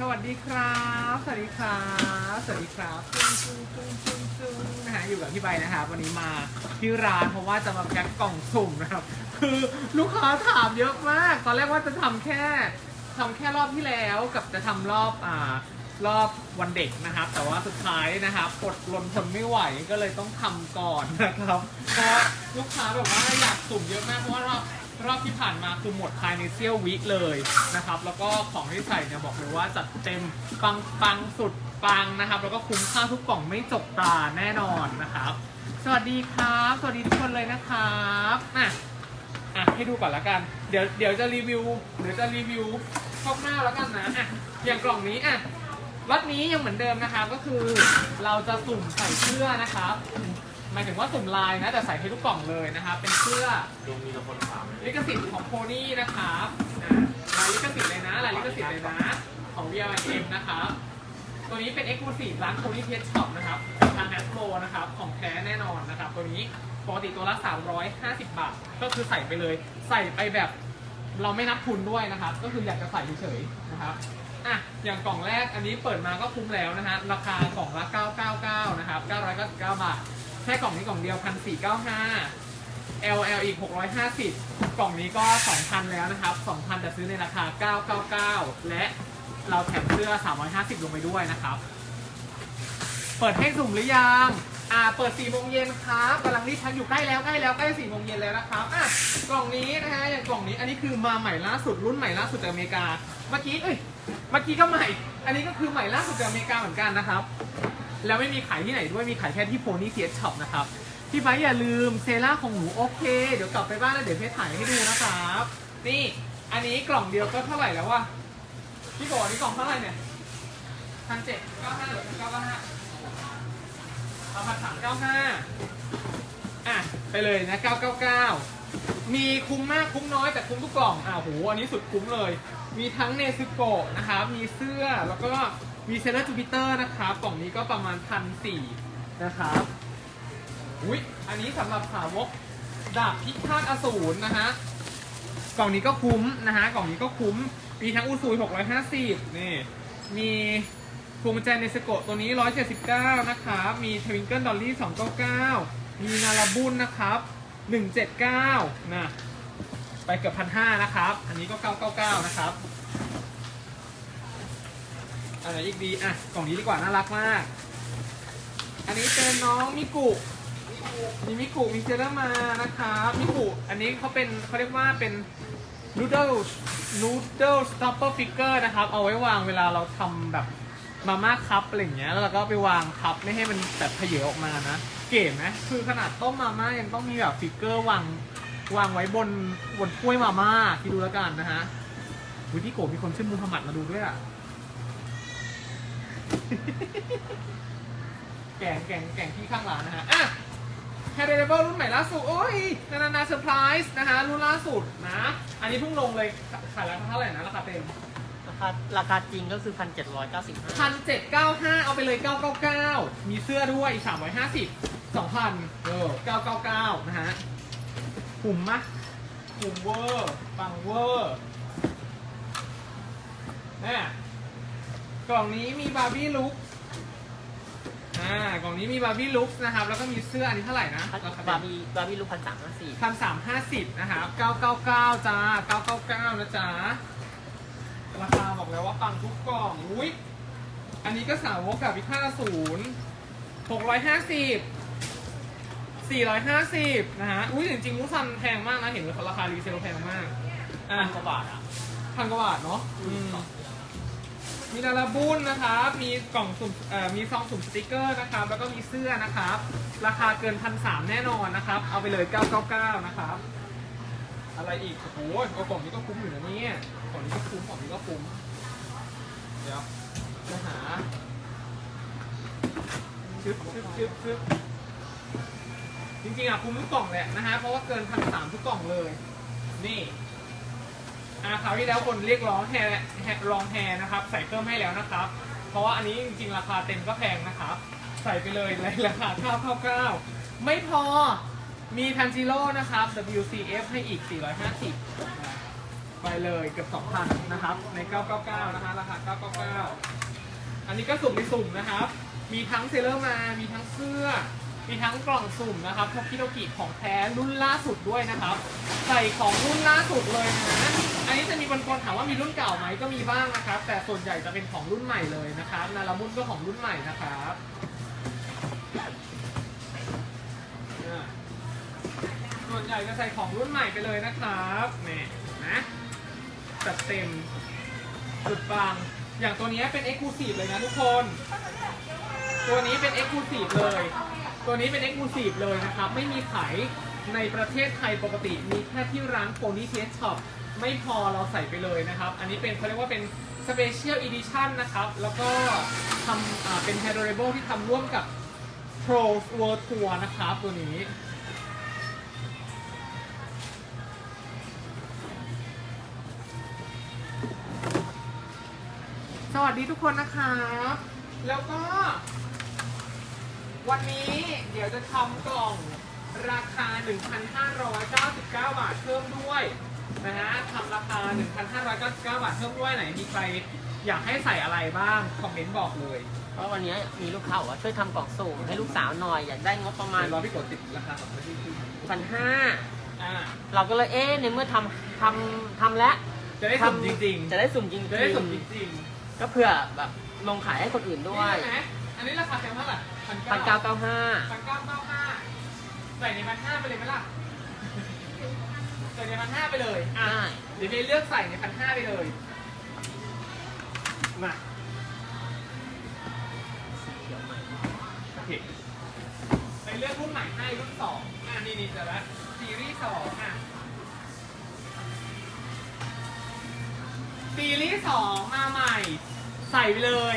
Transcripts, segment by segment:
สวัสดีครับ สวัสดีครับ สวัสดีครับจุ้งจุ้งจุ้งจุ้งจุ้งนะฮะอยู่กับพี่ใบนะครับวันนี้มาที่ร้านเพราะว่าจะมาแพ็คกล่องสุ่มนะครับ คือลูกค้าถามเยอะมาก ตอนแรกว่าจะทำแค่ทำแค่รอบที่แล้วกับจะทำรอบอ่ารอบวันเด็กนะครับ แต่ว่าสุดท้ายนะครับอดรนทนไม่ไหวก็เลยต้องทำก่อนนะครับเพราะลูกค้าแบบว่าอยากสุ่มเยอะมากเพราะว่ารอบ รอบที่ผ่านมาคือหมดภายในเซี่ยววิเลยนะครับ แล้วก็ของที่ใส่เนี่ยบอกเลยว่าจัดเต็มปังปังสุดปังนะครับ แล้วก็คุ้มค่าทุกกล่องไม่จกตาแน่นอนนะครับ สวัสดีครับ สวัสดีทุกคนเลยนะครับอะอะให้ดูก่อนละกัน เดี๋ยวเดี๋ยวจะรีวิวเดี๋ยวจะรีวิวคร่าวๆแล้วกันนะอะอย่างกล่องนี้อะล็อตนี้ยังเหมือนเดิมนะครับก็คือเราจะสุ่มใส่เสื้อนะครับ หมายถึงว่าสุ่มลายนะแต่ใส่ให้ทุกกล่องเลยนะครับเป็นเสื้อลุงมีแต่คนถามลิขสิทธิ์ของโพนี่นะครับอ่าลายลิขสิทธิ์เลยนะลายลิขสิทธิ์เลยนะของ VLM นะครับตัวนี้เป็น Exclusive ร้าน Pony p e t Shop นะครับทาง Hasbro นะครับของแท้แน่นอนนะครับตัวนี้ปกติตัวละ 350 บาท ก็คือใส่ไปเลย ใส่ไปแบบ เราไม่นับทุนด้วยนะครับ ก็คืออยากจะใส่เฉยๆนะครับอะอย่างกล่องแรกอันนี้เปิดมาก็คุ้มแล้วนะฮะราคากล่องละ 999 นะครับ 999 บาท แค่กล่องนี้กล่องเดียว1495 LL อีก 650 กล่องนี้ก็ 2,000 แล้วนะครับ 2,000 แต่ซื้อในราคา 999 และเราแถมเสื้อ 350 ลงไปด้วยนะครับ เปิดให้สุ่มหรือยัง อ่า เปิด4โมงเย็นครับกำลังรีบทักอยู่ใกล้แล้วใกล้แล้วใกล้4โมงเย็นแล้วนะครับ อะ กล่องนี้นะฮะ อย่างกล่องนี้อันนี้คือมาใหม่ล่าสุดรุ่นใหม่ล่าสุดจากอเมริกา เมื่อกี้ เอ้ย เมื่อกี้ก็ใหม่ อันนี้ก็คือใหม่ล่าสุดจากอเมริกาเหมือนกันนะครับ แล้วไม่มีขายที่ไหนด้วยมีขายแค่ที่โพนี่เทียช็อปนะครับพี่ไบร์ทอย่าลืมเซรั่มของหนูโอเค เดี๋ยวกลับไปบ้านแล้วเดี๋ยวเพจถ่ายให้ดูนะครับ นี่อันนี้กล่องเดียวก็เท่าไหร่แล้ววะพี่บอกนนี้กล่องเท่าไหร่เนี่ยพันเจ็ดเก้าห้าหรือเก้าเก้าห้าเอาพันสามเก้าห้าอะไปเลยนะเก้าเก้าเก้ามีคุ้มมากคุ้มน้อยแต่คุ้มทุกกล่องอ่าโหอันนี้สุดคุ้มเลย มีทั้งเนซึโกะนะครับ มีเสื้อแล้วก็ มีเซเลอร์จูปิเตอร์นะครับกล่องนี้ก็ประมาณพันสี่นะครับอุ้ยอันนี้สำหรับสาวกดาบพิฆาตอสูรนะฮะกล่องนี้ก็คุ้มนะฮะกล่องนี้ก็คุ้มมีทั้งอุซุย650 นี่ มีพวงแจเนสโกะตัวนี้ 179 นะครับ มีทวิงเกิลดอลลี่ 299 มีนาราบุนนะครับ 179 นะ ไปเกือบพันห้านะครับ อันนี้ก็ 999 นะครับ อันไหนอีกดีอะกล่องนี้ดีกว่าน่ารักมาก อันนี้เป็นน้องมิกุมีมิกุมีเซรามานะคะมิกุอันนี้เขาเป็นเขาเรียกว่าเป็น noodle noodle stopper figure นะครับ เอาไว้วางเวลาเราทำแบบมาม่าคัพอะไรอย่างเงี้ย แล้วเราก็ไปวางคัพไม่ให้มันแบบเพเยออกมานะ เก๋ไหมคือขนาดต้มมาม่ายังต้องมีแบบฟิกเกอร์วางวางไว้บนบนถ้วยมาม่าที่ดูแล้วกันนะฮะวิพี่โกมีคนชื่อมูฮัมหมัดมาดูด้วยอะ แกงแกงแกงที่ข้างร้านนะฮะอะแฮร์รี่เดเบิลรุ่นใหม่ล่าสุด โอ้ย นานานาเซอร์ไพรส์นะฮะรุ่นล่าสุดนะ อันนี้เพิ่งลงเลย ขายราคาเท่าไหร่นะ ราคาเต็ม ราคาราคาจริงก็คือพันเจ็ดร้อยเก้าสิบห้าพันเจ็ดเก้าห้าเอาไปเลยเก้าเก้าเก้ามีเสื้อด้วยอีกสามร้อยห้าสิบสองพันเออเก้าเก้าเก้านะฮะหุ่มมะหุ่มเวอร์ ปังเวอร์เนี่ย กล่องนี้มีบาร์บี้ลุคอ่ากล่องนี้มีบาร์บี้ลุคนะครับ แล้วก็มีเสื้ออันนี้เท่าไหร่นะราคาบาร์บี้บาร์บี้ลูกพันสามห้าสี่พันสามห้าสิบนะครับเก้าเก้าเก้าจ้าเก้าเก้าเก้านะจ๊ะราคาบอกแล้วว่าปังทุกกล่องอุ้ยอันนี้ก็สาวกกับพิฆาตศูนย์หกร้อยห้าสิบสี่ร้อยห้าสิบนะฮะอุ้ยจริงๆมุซันแพงมากนะ เห็นเลยราคารีเซลแพงมากอะพันกว่าบาทอะพันกว่าบาทเนาะอืม มีนาราบุนนะครับ มีกล่องสุ่มเอ่อมีซองสุ่มสติกเกอร์นะครับ แล้วก็มีเสื้อนะครับ ราคาเกินพันสามแน่นอนนะครับ เอาไปเลย 999 นะครับ อะไรอีก โอ้โหเอากล่องนี้ก็คุ้มอยู่นะเนี่ย กล่องนี้ก็คุ้ม กล่องนี้ก็คุ้ม เดี๋ยวจะหาชึบชึบชึบชึบจริงๆอะคุ้มทุกกล่องแหละนะฮะ เพราะว่าเกินพันสามทุกกล่องเลย นี่ อ่าคราวที่แล้วคนเรียกร้องแฮร์ร์ลองแฮร์นะครับ ใส่เพิ่มให้แล้วนะครับ เพราะว่าอันนี้จริงๆ ราคาเต็มก็แพงนะครับ ใส่ไปเลยในราคา999 ไม่พอ มีทันจิโร่นะครับ WCF ให้อีก 450 ไปเลยเกือบ2,000 นะครับ ใน 999 นะคะราคา 999 อันนี้ก็สุ่มในสุ่มนะครับ มีทั้งเซเลอร์มา มีทั้งเสื้อ มีทั้งกล่องสุ่มนะครับทกิโดกิของแท้รุ่นล่าสุดด้วยนะครับ ใส่ของรุ่นล่าสุดเลยนะ อันนี้จะมีคนถามว่ามีรุ่นเก่าไหมก็มีบ้างนะครับ แต่ส่วนใหญ่จะเป็นของรุ่นใหม่เลยนะครับนารามุนก็ของรุ่นใหม่นะครับส่วนใหญ่จะใส่ของรุ่นใหม่ไปเลยนะครับนี่นะจัดเต็มสุดปังอย่างตัวนี้เป็น Exclusive เลยนะทุกคน ตัวนี้เป็น Exclusive เลย ตัวนี้เป็น Exclusive เลยนะครับ ไม่มีขายในประเทศไทยปกติมีแค่ที่ร้าน Pony t s Shop ไม่พอเราใส่ไปเลยนะครับ อันนี้เป็นเขาเรียกว่าเป็น Special Edition นะครับ แล้วก็ทำเป็น Adorable ที่ทำร่วมกับ Pro World Tour นะครับ ตัวนี้สวัสดีทุกคนนะครับ แล้วก็ วันนี้เดี๋ยวจะทำกล่องราคา 1,599 บาทเพิ่มด้วยนะฮะทำราคา 1,599 บาทเพิ่มด้วยไหนมีใครอยากให้ใส่อะไรบ้าง คอมเมนต์บอกเลยเพราะวันนี้มีลูกค้าบอกว่าช่วยทำกล่องสุ่มให้ลูกสาวหน่อย อยากได้งบประมาณเดี๋ยวรอพี่กดติดราคาของพี่พันห้าอ่าเราก็เลยเอ๊ะในเมื่อทำทำทำแล้วจะได้สุ่มจริงจะได้สุ่มจริงๆๆจะได้สุ่มจริงก็เพื่อแบบลงขายให้คนอื่นๆด้วย นี่ใช่ไหม อันนี้ราคาเต็มเท่าไหร่พันเก้าเก้าห้าพันเก้าเก้าห้าใส่ในพันห้าไปเลยไหมล่ะ ใส่ในพันห้าไปเลย อะ ได้เดี๋ยวเมย์เลือกใส่ในพันห้าไปเลย มาเดี๋ยวใหม่โอเคไปเลือกรุ่นใหม่ให้รุ่นสองอะนี่นี่เจอแล้วซีรีส์สองอะ ซีรีส์สองมาใหม่ ใส่ไปเลย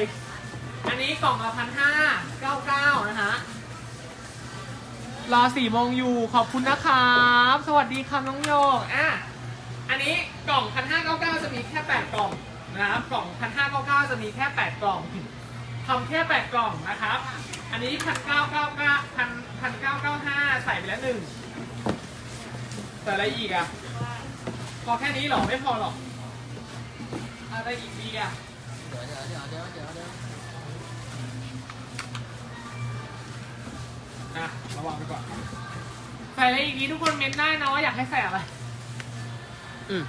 อันนี้กล่องละพันห้าเก้าเก้านะฮะรอสี่โมงอยู่ขอบคุณนะครับ สวัสดีครับน้องโยกอะอันนี้กล่องพันห้าเก้าเก้าจะมีแค่แปดกล่องนะครับกล่องพันห้าเก้าเก้าจะมีแค่แปดกล่องทำแค่แปดกล่องนะครับ อันนี้พันเก้าเก้าเก้าพันพันเก้าเก้าห้าใส่ไปแล้วหนึ่งแต่อะไรอีกอะพอแค่นี้หรอไม่พอหรอกอะไรอีกดีอะเดี๋ยวเดี๋ยวเดี๋ยวเดี๋ยวเดี๋ยว อะระวังไปก่อน ใส่อะไรอีกนี้ทุกคนเม้นได้นะว่าอยากให้ใส่อะไร อืม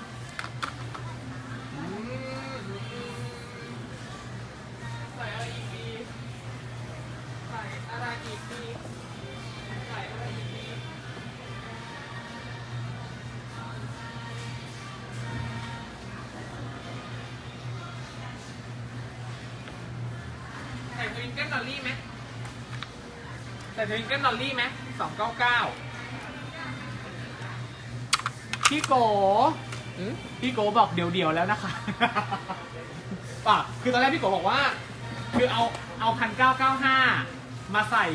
ใส่ทวิงเกิลดอลลี่ไหมสองเก้าเก้าพี่โกอืมพี่โกบอกเดี๋ยวๆแล้วนะคะป่ะคือตอนแรกพี่โกบอกว่า คือเอาเอาพันเก้าเก้าห้ามาใส่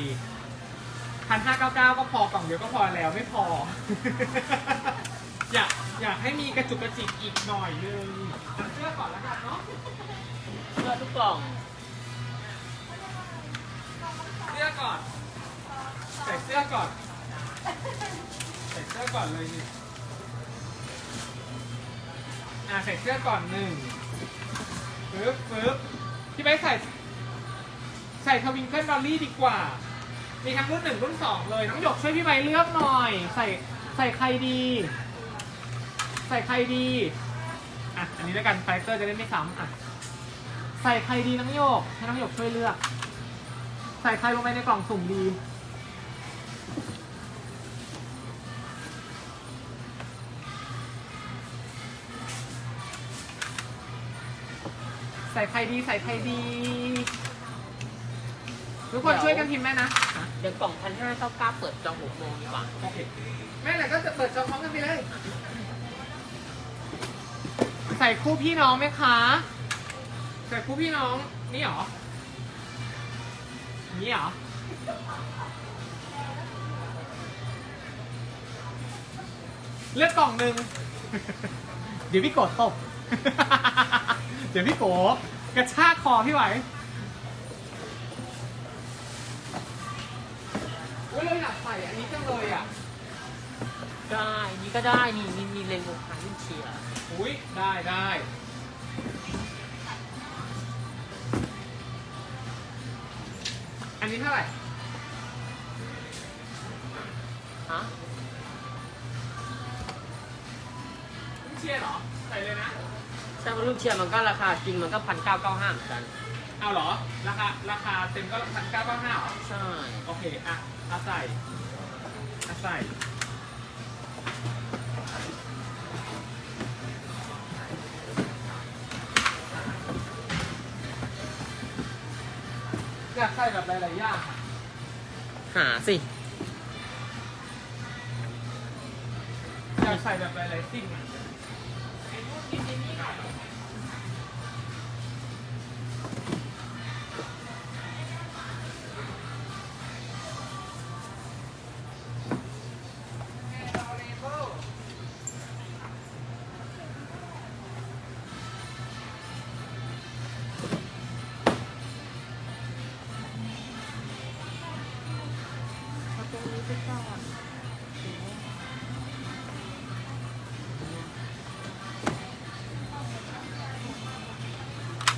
พันห้าเก้าเก้าก็พอกล่องเดียวก็พอแล้วไม่พอ อยากอยากให้มีกระจุกกระจิกอีกหน่อยนึงเอาเสื้อก่อนแล้วกันเนาะเสื้อทุกกล่องเสื้อก่อนใส่เสื้ อก่อนใส่เสื้อก่อนเลยนี่อ่าใส่เสื้อก่อนหนึ่งปึ๊บปึ๊บพี่ไปใส่ ใส่ทวิงเกิลดอลลี่ดีกว่า มีทั้งรุ่นหนึ่งรุ่นสองเลย น้องหยกช่วยพี่ใบเลือกหน่อย ใส่ใส่ใครดี ใส่ใครดี อะ อันนี้แล้วกันคาแรคเตอร์จะได้ไม่ซ้ำอะ ใส่ใครดีน้องหยก ให้น้องหยกช่วยเลือก ใส่ใครลงไปในกล่องสุ่มดี ใส่ใครดีใส่ใครดี ทุกคนช่วยกันพิมพ์แม่นะ เดี๋ยวกล่องพันห้าเก้าเก้าเปิดจองหกโมงดีกว่าโอเคแม่ไหนก็จะเปิดจองพร้อมกันไปเลย ใส่คู่พี่น้องไหมคะ ใส่คู่พี่น้องนี่เหรอ นี่เหรอเลือกกล่องหนึ่ง เดี๋ยวพี่โกดตบ เดี๋ยวพี่โกกระชากคอพี่ไหวอุ้ยเราอยากใส่อันนี้จังเลยอะ ได้ นี่ก็ได้ นี่มีมีเลนส์ลูกค้าที่เชียร์โออุ้ยได้ได้อันนี้เท่าไหร่ ฮะ เชียร์เหรอ ใส่เลยนะ ใช่ว่าลูกเชียร์มันก็ราคาจริงมันก็พันเก้าเก้าห้าเหมือนกัน เอาเหรอ ราคาราคาเต็มก็พันเก้าเก้าห้าเหรอ ใช่ โอเค อะเอาใส่เอาใส่อยากใส่แบบหลายๆอย่างอะหาสิ อยากใส่แบบหลายๆสิ่งอะ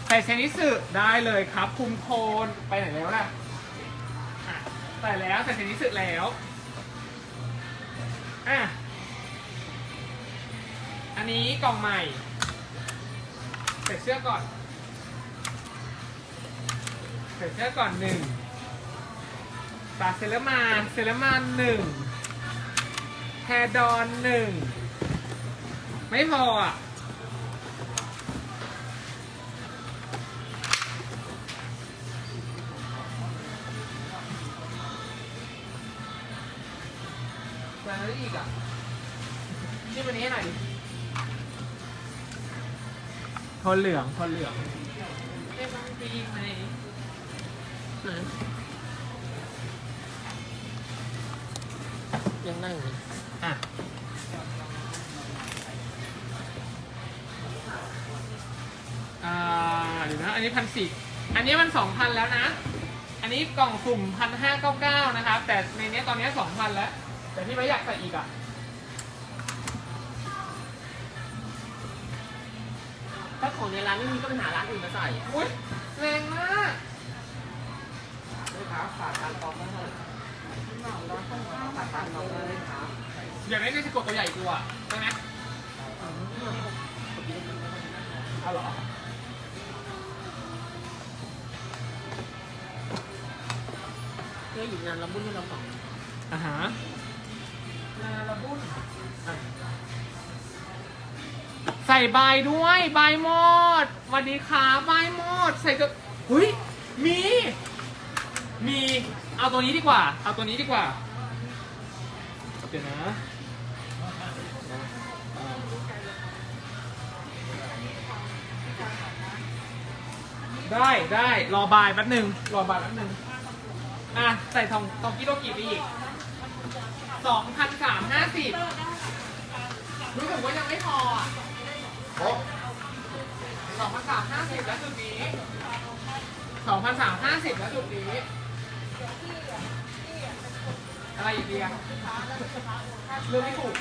ใส่เซนิสึได้เลยครับคุมโทนไปไหนแล้วล่ะอะใส่แล้วใส่เซนิสึแล้วอะอันนี้กล่องใหม่ใส่เสื้อก่อนใส่เสื้อก่อนหนึ่ง ตาเซเลมาเซเลมาหนึ่งแฮดอนหนึ่งไม่พออะอะไรอีกอะชื่อวันนี้ให้หน่อยดิโทนเหลืองโทนเหลืองได้บ้างปีไหม ยังนั่งอยู่อะอ่าเดี๋ยวนะ อันนี้พันสี่อันนี้มันสองพันแล้วนะ อันนี้กล่องสุ่มพันห้าเก้าเก้านะครับ แต่ในเนี้ยตอนเนี้สองพันแล้ว แต่พี่ไม่อยากใส่อีกอะ ถ้าของในร้านไม่มีก็ไปหาร้านอื่นมาใส่อุ้ยแรงมากลูกค้าฝากการตองมาเถอะฝากการตองมาเลยครับ อย่างนี้จะกดตัวใหญ่กว่าใช่ไหมเอาเหรอเพื่อหยิบงานเราบุ้นให้เราสองอ่าฮะนาระบุนอะใส่ใบายด้วยใบายหมดสวัสดีครับใบายหมด ใส่กับหุยมี มี เอาตัวนี้ดีกว่า เอาตัวนี้ดีกว่าเดี๋ยวนะ ได้ได้รอบายแป๊บหนึ่งรอบายแป๊บหนึ่งอะใส่ทองทองกิโลกี่ไปอีกสองพันสามห้าสิบรู้สึกว่ายังไม่พออะสองพันสามห้าสิบแล้วจุดนี้สองพันสามห้าสิบแล้วจุดนี้ อะไรอีกดีอะเรื่องไม่ถูก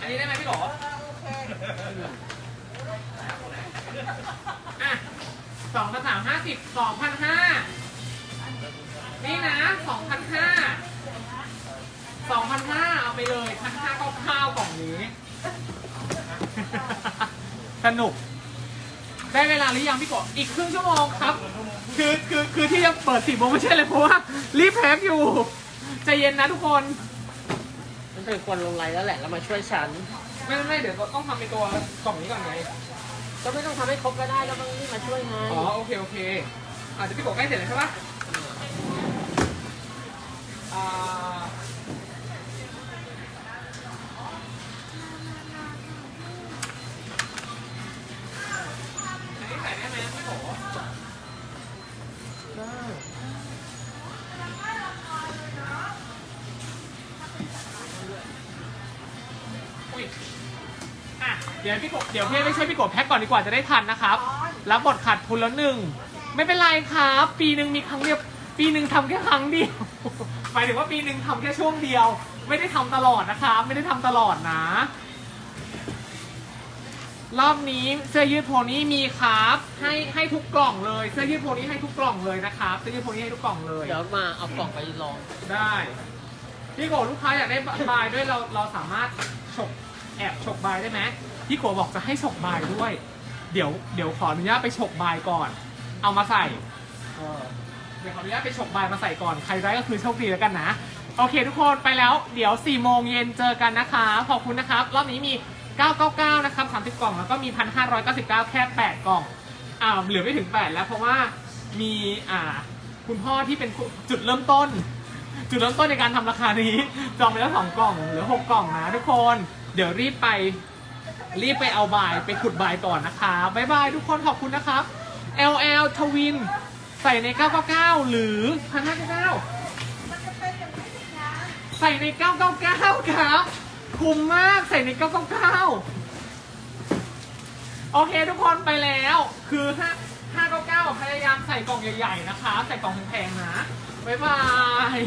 อันนี้ได้ไหมพี่หลอ อะสองพันสามห้าสิบสองพันห้านี่นะสองพันห้าสองพันห้าเอาไปเลยพันห้าก็ข้าวกล่องนี้ สนุก ได้เวลาหรือยังพี่กบอีกครึ่งชั่วโมงครับ คือคือคือที่จะเปิดสี่โมงไม่ใช่เลยเพราะว่ารีบแพ็คอยู่ใจเย็นนะทุกคน มันเป็นควรลงไลน์แล้วแหละ แล้วมาช่วยฉัน ไม่ไม่ไม่เดี๋ยวต้องทำเป็นตัวกล่องนี้ก่อนไง ก็ไม่ต้องทำให้ครบก็ได้ก็ต้องรีบมาช่วยไงอ๋อโอเคโอเคอาจจะเดี๋ยวพี่กบใกล้เสร็จแล้วใช่ปะอ่า เดี๋ยวพี่กบเดี๋ยวพี่ไม่ใช่พี่กบแพ็คก่อนดีกว่าจะได้ทันนะครับ รับบทขาดทุนแล้วหนึ่ง ไม่เป็นไรครับ ปีหนึ่งมีครั้งเดียว ปีหนึ่งทำแค่ครั้งเดียว หมายถึงว่าปีหนึ่งทำแค่ช่วงเดียว ไม่ได้ทำตลอดนะคะไม่ได้ทำตลอดนะ รอบนี้เสื้อยืดโพนี่มีครับ ให้ให้ทุกกล่องเลย เสื้อยืดโพนี่ให้ทุกกล่องเลยนะครับ เสื้อยืดโพนี่ให้ทุกกล่องเลย เดี๋ยวมาเอากล่องไปลอง ได้ พี่โกลูกค้าอยากได้บายด้วยเราเราสามารถฉก แอบฉกบายได้ไหมพี่โกบอกจะให้ฉกบายด้วย เดี๋ยวเดี๋ยวขออนุญาตไปฉกบายก่อน เอามาใส่เดี๋ยวขออนุญาตไปฉกบายมาใส่ก่อน ใครได้ก็คือโชคดีแล้วกันนะ โอเคทุกคนไปแล้วเดี๋ยว4โมงเย็นเจอกันนะคะ ขอบคุณนะครับ รอบนี้มี 999 นะครับ 30 กล่อง แล้วก็มี 1,599 แค่ 8 กล่องอ่าเหลือไม่ถึง 8 แล้วเพราะว่ามีอ่าคุณพ่อที่เป็นจุดเริ่มต้น จุดเริ่มต้นในการทำราคานี้ จองไปแล้วสองกล่องเหลือหกกล่องนะทุกคน ดี๋ยวรีบไปรีบไปเอาบายไปขุดบายก่อนนะคะบ๊ายบายทุกคนขอบคุณนะครับ LL ทวินใส่ใน 999 หรือ 1,599 ใส่ใน 999 ครับ คุ้มมากใส่ใน 999 โอเคทุกคนไปแล้ว คือ 5 599 พยายามใส่กล่องใหญ่ ๆ นะคะ ใส่กล่องแพงๆนะ บ๊ายบาย